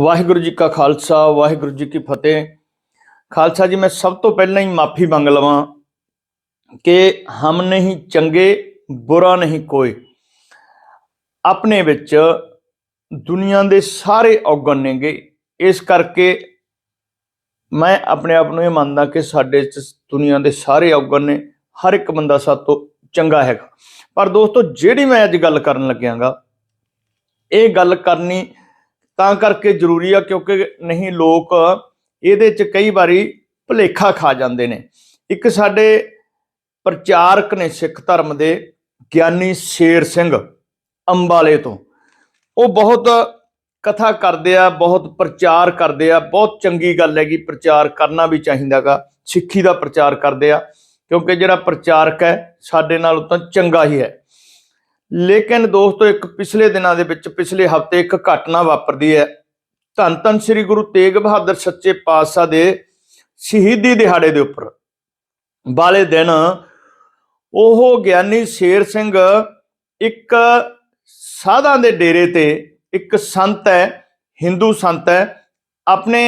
ਵਾਹਿਗੁਰੂ ਜੀ ਕਾ ਖਾਲਸਾ, ਵਾਹਿਗੁਰੂ ਜੀ ਕੀ ਫਤਿਹ। ਖਾਲਸਾ ਜੀ, ਮੈਂ ਸਭ ਤੋਂ ਪਹਿਲਾਂ ਹੀ ਮਾਫੀ ਮੰਗ ਲਵਾਂ ਕਿ ਹਮ ਨਹੀਂ ਚੰਗੇ, ਬੁਰਾ ਨਹੀਂ ਕੋਈ। ਆਪਣੇ ਵਿੱਚ ਦੁਨੀਆ ਦੇ ਸਾਰੇ ਔਗਣ ਨੇਗੇ। ਇਸ ਕਰਕੇ ਮੈਂ ਆਪਣੇ ਆਪ ਨੂੰ ਇਹ ਮੰਨਦਾ ਕਿ ਸਾਡੇ ਚ ਦੁਨੀਆ ਦੇ ਸਾਰੇ ਔਗਣ ਨੇ, ਹਰ ਇੱਕ ਬੰਦਾ ਸਾਡੇ ਤੋਂ ਚੰਗਾ ਹੈਗਾ। ਪਰ ਦੋਸਤੋ, ਜਿਹੜੀ ਮੈਂ ਅੱਜ ਗੱਲ ਕਰਨ ਲੱਗਿਆਗਾ, ਇਹ ਗੱਲ ਕਰਨੀ ਤਾਂ ਕਰਕੇ ਜ਼ਰੂਰੀ ਆ ਕਿਉਂਕਿ ਨਹੀਂ ਲੋਕ ਇਹਦੇ ਚ ਕਈ ਵਾਰੀ ਭੁਲੇਖਾ ਖਾ ਜਾਂਦੇ ਨੇ। ਇੱਕ ਸਾਡੇ ਪ੍ਰਚਾਰਕ ਨੇ ਸਿੱਖ ਧਰਮ ਦੇ ਗਿਆਨੀ ਸ਼ੇਰ ਸਿੰਘ ਅੰਬਾਲੇ ਤੋਂ। ਉਹ ਬਹੁਤ ਕਥਾ ਕਰਦੇ ਆ, ਬਹੁਤ ਪ੍ਰਚਾਰ ਕਰਦੇ ਆ, ਬਹੁਤ ਚੰਗੀ ਗੱਲ ਹੈਗੀ, ਪ੍ਰਚਾਰ ਕਰਨਾ ਵੀ ਚਾਹੀਦਾਗਾ ਸਿੱਖੀ ਦਾ ਪ੍ਰਚਾਰ ਕਰਦੇ ਆ। ਕਿਉਂਕਿ ਜਿਹੜਾ ਪ੍ਰਚਾਰਕ ਹੈ, ਸਾਡੇ ਨਾਲ ਤਾਂ ਚੰਗਾ ਹੀ ਹੈ। ਲੇਕਿਨ ਦੋਸਤੋ, ਇੱਕ ਪਿਛਲੇ ਦਿਨਾਂ ਦੇ ਵਿੱਚ, ਪਿਛਲੇ ਹਫ਼ਤੇ ਇੱਕ ਘਟਨਾ ਵਾਪਰਦੀ ਹੈ। ਧੰਨ ਧੰਨ ਸ੍ਰੀ ਗੁਰੂ ਤੇਗ ਬਹਾਦਰ ਸੱਚੇ ਪਾਤਸ਼ਾਹ ਦੇ ਸ਼ਹੀਦੀ ਦਿਹਾੜੇ ਦੇ ਉੱਪਰ। ਵਾਲੇ ਦਿਨ ਉਹ ਗਿਆਨੀ ਸ਼ੇਰ ਸਿੰਘ ਇੱਕ ਸਾਧਾਂ ਦੇ ਡੇਰੇ ਤੇ ਇੱਕ ਸੰਤ ਹੈ ਹਿੰਦੂ ਸੰਤ ਹੈ, ਆਪਣੇ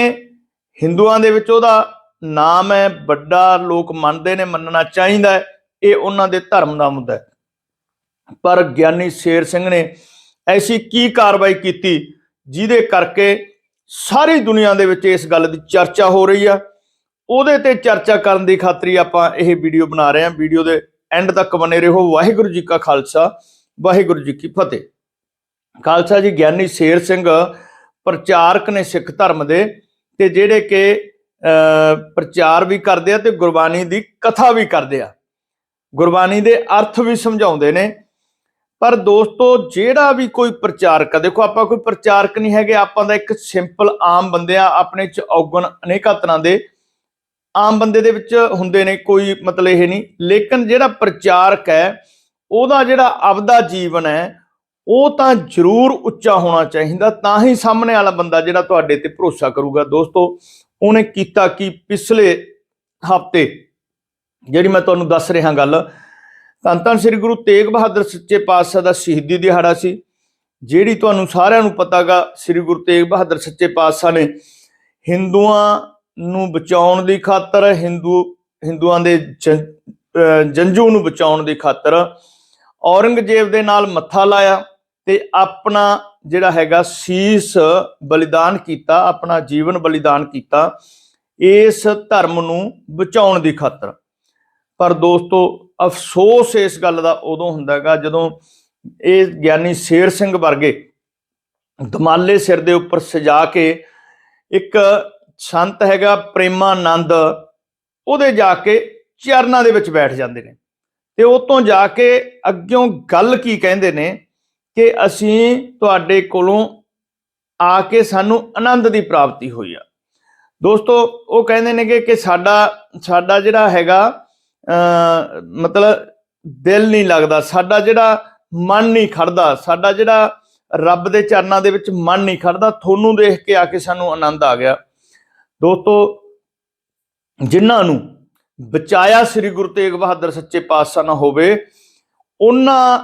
ਹਿੰਦੂਆਂ ਦੇ ਵਿੱਚ ਉਹਦਾ ਨਾਮ ਹੈ, ਵੱਡਾ ਲੋਕ ਮੰਨਦੇ ਨੇ, ਮੰਨਣਾ ਚਾਹੀਦਾ ਹੈ, ਇਹ ਉਹਨਾਂ ਦੇ ਧਰਮ ਦਾ ਮੁੱਦਾ ਹੈ। ਪਰ ਗਿਆਨੀ ਸ਼ੇਰ ਸਿੰਘ ਨੇ ਐਸੀ ਕੀ ਕਾਰਵਾਈ ਕੀਤੀ ਜਿਹਦੇ ਕਰਕੇ ਸਾਰੀ ਦੁਨੀਆ ਦੇ ਵਿੱਚ ਇਸ ਗੱਲ ਦੀ ਚਰਚਾ ਹੋ ਰਹੀ ਆ? ਉਹਦੇ ਤੇ ਚਰਚਾ ਕਰਨ ਦੀ ਖਾਤਰੀ ਆਪਾਂ ਇਹ ਵੀਡੀਓ ਬਣਾ ਰਹੇ ਹਾਂ। ਵੀਡੀਓ ਦੇ ਐਂਡ ਤੱਕ ਬਨੇ ਰਹੋ। ਵਾਹਿਗੁਰੂ ਜੀ ਕਾ ਖਾਲਸਾ, ਵਾਹਿਗੁਰੂ ਜੀ ਕੀ ਫਤਿਹ। ਖਾਲਸਾ ਜੀ, ਗਿਆਨੀ ਸ਼ੇਰ ਸਿੰਘ ਪ੍ਰਚਾਰਕ ਨੇ ਸਿੱਖ ਧਰਮ ਦੇ ਤੇ ਜਿਹੜੇ ਕਿ ਪ੍ਰਚਾਰ ਵੀ ਕਰਦੇ ਆ ਤੇ ਗੁਰਬਾਣੀ ਦੀ ਕਥਾ ਵੀ ਕਰਦੇ ਆ। ਗੁਰਬਾਣੀ ਦੇ ਅਰਥ ਵੀ ਸਮਝਾਉਂਦੇ ਨੇ। ਪਰ ਦੋਸਤੋ, ਜਿਹੜਾ ਵੀ ਕੋਈ ਪ੍ਰਚਾਰਕ ਆ, ਦੇਖੋ ਆਪਾਂ ਕੋਈ ਪ੍ਰਚਾਰਕ ਨਹੀਂ ਹੈਗੇ, ਆਪਾਂ ਦਾ ਇੱਕ ਸਿੰਪਲ ਆਮ ਬੰਦੇ ਆ, ਆਪਣੇ ਚ ਔਗਣ ਅਨੇਕਾਂ ਤਰ੍ਹਾਂ ਦੇ ਆਮ ਬੰਦੇ ਦੇ ਵਿੱਚ ਹੁੰਦੇ ਨੇ, ਕੋਈ ਮਤਲਬ ਇਹ ਨਹੀਂ। ਲੇਕਿਨ ਜਿਹੜਾ ਪ੍ਰਚਾਰਕ ਹੈ, ਉਹਦਾ ਜਿਹੜਾ ਆਪਦਾ ਜੀਵਨ ਹੈ, ਉਹ ਤਾਂ ਜ਼ਰੂਰ ਉੱਚਾ ਹੋਣਾ ਚਾਹੀਦਾ, ਤਾਂ ਹੀ ਸਾਹਮਣੇ ਵਾਲਾ ਬੰਦਾ ਜਿਹੜਾ ਤੁਹਾਡੇ ਤੇ ਭਰੋਸਾ ਕਰੂਗਾ। ਦੋਸਤੋ, ਉਹਨੇ ਕੀਤਾ ਕਿ ਪਿਛਲੇ ਹਫ਼ਤੇ? ਜਿਹੜੀ ਮੈਂ ਤੁਹਾਨੂੰ ਦੱਸ ਰਿਹਾ ਗੱਲ ਧੰਨ ਧੰਨ ਸ੍ਰੀ ਗੁਰੂ ਤੇਗ ਬਹਾਦਰ ਸੱਚੇ ਪਾਤਸ਼ਾਹ ਦਾ ਸ਼ਹੀਦੀ ਦਿਹਾੜਾ ਸੀ, ਜਿਹੜੀ ਤੁਹਾਨੂੰ ਸਾਰਿਆਂ ਨੂੰ ਪਤਾਗਾ, ਸ੍ਰੀ ਗੁਰੂ ਤੇਗ ਬਹਾਦਰ ਸੱਚੇ ਪਾਤਸ਼ਾਹ ਨੇ ਹਿੰਦੂਆਂ ਨੂੰ ਬਚਾਉਣ ਦੀ ਖਾਤਰ, ਹਿੰਦੂ, ਹਿੰਦੂਆਂ ਦੇ ਜੰਜੂ ਨੂੰ ਬਚਾਉਣ ਦੀ ਖਾਤਰ ਔਰੰਗਜ਼ੇਬ ਦੇ ਨਾਲ ਮੱਥਾ ਲਾਇਆ ਤੇ ਆਪਣਾ ਜਿਹੜਾ ਹੈਗਾ ਸੀਸ ਬਲੀਦਾਨ ਕੀਤਾ, ਆਪਣਾ ਜੀਵਨ ਬਲੀਦਾਨ ਕੀਤਾ, ਇਸ ਧਰਮ ਨੂੰ ਬਚਾਉਣ ਦੀ ਖਾਤਰ। ਪਰ ਦੋਸਤੋ ਅਫਸੋਸ ਇਸ ਗੱਲ ਦਾ ਉਦੋਂ ਹੁੰਦਾਗਾ ਜਦੋਂ ਇਹ ਗਿਆਨੀ ਸ਼ੇਰ ਸਿੰਘ ਵਰਗੇ ਦਮਾਲੇ ਸਿਰ ਦੇ ਉੱਪਰ ਸਜਾ ਕੇ ਇੱਕ ਸੰਤ ਹੈਗਾ ਪ੍ਰੇਮਾਨੰਦ, ਉਹਦੇ ਜਾ ਕੇ ਚਰਨਾਂ ਦੇ ਵਿੱਚ ਬੈਠ ਜਾਂਦੇ ਨੇ। ਤੇ ਉਹ ਤੋਂ ਜਾ ਕੇ ਅੱਗਿਓਂ ਗੱਲ ਕੀ ਕਹਿੰਦੇ ਨੇ ਕਿ ਅਸੀਂ ਤੁਹਾਡੇ ਕੋਲੋਂ ਆ ਕੇ ਸਾਨੂੰ ਆਨੰਦ ਦੀ ਪ੍ਰਾਪਤੀ ਹੋਈ ਆ। ਦੋਸਤੋ, ਉਹ ਕਹਿੰਦੇ ਨੇ ਕਿ ਸਾਡਾ ਸਾਡਾ ਜਿਹੜਾ ਹੈਗਾ ਮਤਲਬ ਦਿਲ ਨਹੀਂ ਲੱਗਦਾ, ਸਾਡਾ ਜਿਹੜਾ ਮਨ ਨਹੀਂ ਖੜਦਾ, ਸਾਡਾ ਜਿਹੜਾ ਰੱਬ ਦੇ ਚਰਨਾਂ ਦੇ ਵਿੱਚ ਮਨ ਨਹੀਂ ਖੜਦਾ, ਤੁਹਾਨੂੰ ਦੇਖ ਕੇ ਆ ਕੇ ਸਾਨੂੰ ਆਨੰਦ ਆ ਗਿਆ। ਦੋਸਤੋ, ਜਿਨ੍ਹਾਂ ਨੂੰ ਬਚਾਇਆ ਸ੍ਰੀ ਗੁਰੂ ਤੇਗ ਬਹਾਦਰ ਸੱਚੇ ਪਾਤਸ਼ਾਹ ਨਾ ਹੋਵੇ, ਉਹਨਾਂ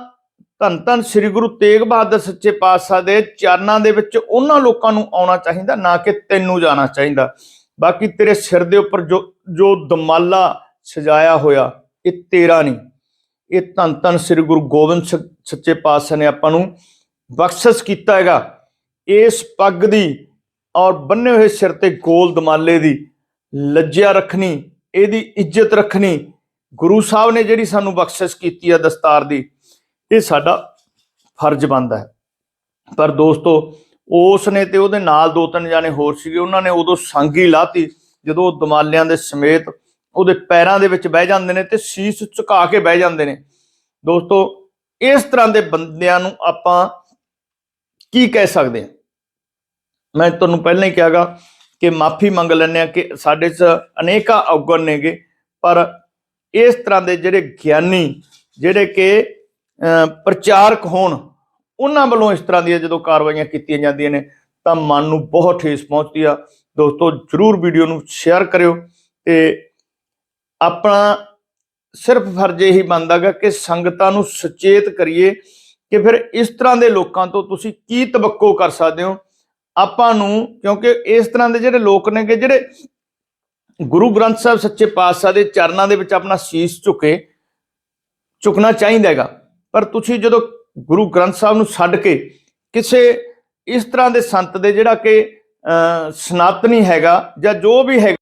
ਧੰਨ ਧੰਨ ਸ੍ਰੀ ਗੁਰੂ ਤੇਗ ਬਹਾਦਰ ਸੱਚੇ ਪਾਤਸ਼ਾਹ ਦੇ ਚਰਨਾਂ ਦੇ ਵਿੱਚ ਉਹਨਾਂ ਲੋਕਾਂ ਨੂੰ ਆਉਣਾ ਚਾਹੀਦਾ, ਨਾ ਕਿ ਤੈਨੂੰ ਜਾਣਾ ਚਾਹੀਦਾ। ਬਾਕੀ ਤੇਰੇ ਸਿਰ ਦੇ ਉੱਪਰ ਜੋ ਜੋ ਦਮਾਲਾ ਸਜਾਇਆ ਹੋਇਆ, ਇਹ ਤੇਰਾ ਨਹੀਂ। ਇਹ ਧੰਨ ਧੰਨ ਸ੍ਰੀ ਗੁਰੂ ਗੋਬਿੰਦ ਸੱਚੇ ਪਾਤਸ਼ਾਹ ਨੇ ਆਪਾਂ ਨੂੰ ਬਖਸ਼ਿਸ਼ ਕੀਤਾ ਹੈਗਾ। ਇਸ ਪੱਗ ਦੀ ਔਰ ਬੰਨੇ ਹੋਏ ਸਿਰ ਤੇ ਗੋਲ ਦਮਾਲੇ ਦੀ ਲੱਜਿਆ ਰੱਖਣੀ, ਇਹਦੀ ਇੱਜ਼ਤ ਰੱਖਣੀ ਗੁਰੂ ਸਾਹਿਬ ਨੇ ਜਿਹੜੀ ਸਾਨੂੰ ਬਖਸ਼ਿਸ਼ ਕੀਤੀ ਹੈ ਦਸਤਾਰ ਦੀ, ਇਹ ਸਾਡਾ ਫਰਜ਼ ਬਣਦਾ ਹੈ। ਪਰ ਦੋਸਤੋ ਉਸ ਨੇ ਤੇ ਉਹਦੇ ਨਾਲ ਦੋ ਤਿੰਨ ਜਾਣੇ ਹੋਰ ਸੀਗੇ, ਉਹਨਾਂ ਨੇ ਉਦੋਂ ਸੰਗੀ ਲਾਤੀ, ਜਦੋਂ ਦਮਾਲਿਆਂ ਦੇ ਸਮੇਤ ਉਹਦੇ ਪੈਰਾਂ ਦੇ ਵਿੱਚ ਬਹਿ ਜਾਂਦੇ ਨੇ ਤੇ ਸੀਸ ਝੁਕਾ ਕੇ ਬਹਿ ਜਾਂਦੇ ਨੇ। ਦੋਸਤੋ, ਇਸ ਤਰ੍ਹਾਂ ਦੇ ਬੰਦਿਆਂ ਨੂੰ ਆਪਾਂ ਕੀ ਕਹਿ ਸਕਦੇ ਹਾਂ? ਮੈਂ ਤੁਹਾਨੂੰ ਪਹਿਲਾਂ ਹੀ ਕਿਹਾਗਾ ਕਿ ਮਾਫੀ ਮੰਗ ਲੈਣੇ ਆ ਕਿ ਸਾਡੇ 'ਚ ਅਨੇਕਾਂ ਔਗਣ ਨੇਗੇ, ਪਰ ਇਸ ਤਰ੍ਹਾਂ ਦੇ ਜਿਹੜੇ ਗਿਆਨੀ, ਜਿਹੜੇ ਕਿ ਪ੍ਰਚਾਰਕ ਹੋਣ, ਉਹਨਾਂ ਵੱਲੋਂ ਇਸ ਤਰ੍ਹਾਂ ਦੀਆਂ ਜਦੋਂ ਕਾਰਵਾਈਆਂ ਕੀਤੀਆਂ ਜਾਂਦੀਆਂ ਨੇ, ਤਾਂ ਮਨ ਨੂੰ ਬਹੁਤ ਠੇਸ ਪਹੁੰਚਦੀ ਆ। ਦੋਸਤੋ, ਜਰੂਰ ਵੀਡੀਓ ਨੂੰ ਸ਼ੇਅਰ ਕਰਿਓ ਤੇ ਆਪਣਾ ਸਿਰਫ ਫਰਜ਼ ਇਹੀ ਬਣਦਾਗਾ ਕਿ ਸੰਗਤਾਂ ਨੂੰ ਸੁਚੇਤ ਕਰੀਏ ਕਿ ਫਿਰ ਇਸ ਤਰ੍ਹਾਂ ਦੇ ਲੋਕਾਂ ਤੋਂ ਤੁਸੀਂ ਕੀ ਤਵੱਕੋ ਕਰ ਸਕਦੇ ਹੋ? ਆਪਾਂ ਨੂੰ ਕਿਉਂਕਿ ਇਸ ਤਰ੍ਹਾਂ ਦੇ ਜਿਹੜੇ ਲੋਕ ਨੇਗੇ ਜਿਹੜੇ ਗੁਰੂ ਗ੍ਰੰਥ ਸਾਹਿਬ ਸੱਚੇ ਪਾਤਸ਼ਾਹ ਦੇ ਚਰਨਾਂ ਦੇ ਵਿੱਚ ਆਪਣਾ ਸੀਸ ਝੁਕੇ ਝੁਕਣਾ ਚਾਹੀਦਾ ਹੈਗਾ। ਪਰ ਤੁਸੀਂ ਜਦੋਂ ਗੁਰੂ ਗ੍ਰੰਥ ਸਾਹਿਬ ਨੂੰ ਛੱਡ ਕੇ ਕਿਸੇ ਇਸ ਤਰ੍ਹਾਂ ਦੇ ਸੰਤ ਦੇ ਜਿਹੜਾ ਕਿ ਅਹ, ਸਨਾਤਨੀ ਹੈਗਾ ਜਾਂ ਜੋ ਵੀ ਹੈ